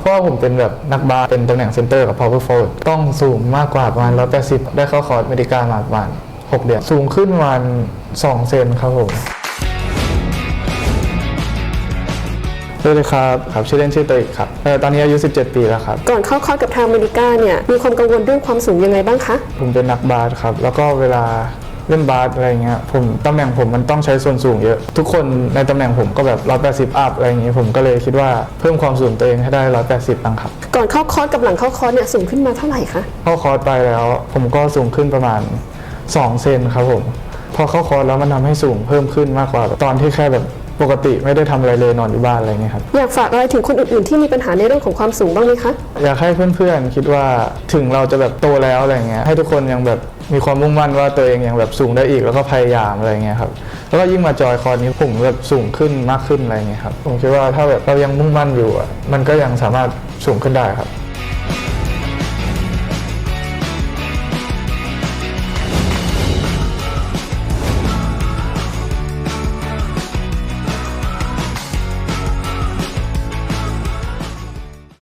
เพราะว่าผมเป็นแบบนักบาสเป็นตำแหน่งเซนเตอร์กับ power forward ต้องสูงมากกว่าประมาณ 180 ได้เข้าคอร์สเมดิกามาประมาณ6 เดือน สูงขึ้นประมาณ2เซนครับผมสวัสดีครับครับชื่อเล่นชื่อเตยครับเอ่อตอนนี้อายุ 17 ปีแล้วครับ ก่อนเข้าคอร์สกับทางอเมริกาเนี่ย มีความกังวลเรื่องความสูงยังไงบ้างคะ ผมเป็นนักบาสครับ แล้วก็เวลา เล่นบาสอะไรเงี้ยผมตำแหน่งผมมันต้องใช้ส่วนสูงเยอะ ทุกคนในตำแหน่งผมก็แบบ180อัพอะไรอย่างงี้ผมก็เลยคิดว่าเพิ่มความสูงตัวเองให้ได้180บ้างครับก่อนเข้าคอร์สกับหลังเข้าคอร์สเนี่ยสูงขึ้นมาเท่าไหร่คะเข้าคอร์สไปแล้ว ผมก็สูงขึ้นประมาณ2เซนครับผมพอเข้าคอร์สแล้วมันทำให้สูงเพิ่มขึ้นมากกว่าตอนที่แค่แบบ ปกติไม่ได้ทำอะไรเลยนอนอยู่บ้านอะไรเงี้ยครับ อยากฝากอะไรถึงคนอื่นๆที่มีปัญหาในเรื่องของความสูงบ้างไหมคะ อยากให้เพื่อนๆคิดว่าถึงเราจะแบบโตแล้วอะไรเงี้ยให้ทุกคนยังแบบมีความมุ่งมั่นว่าตัวเองยังแบบสูงได้อีกแล้วก็พยายามอะไรเงี้ยครับแล้วก็ยิ่งมาจอยคอร์สนี้ผมแบบสูงขึ้นมากขึ้นอะไรเงี้ยครับผมคิดว่าถ้าแบบเรายังมุ่งมั่นอยู่อะมันก็ยังสามารถสูงขึ้นได้ครับ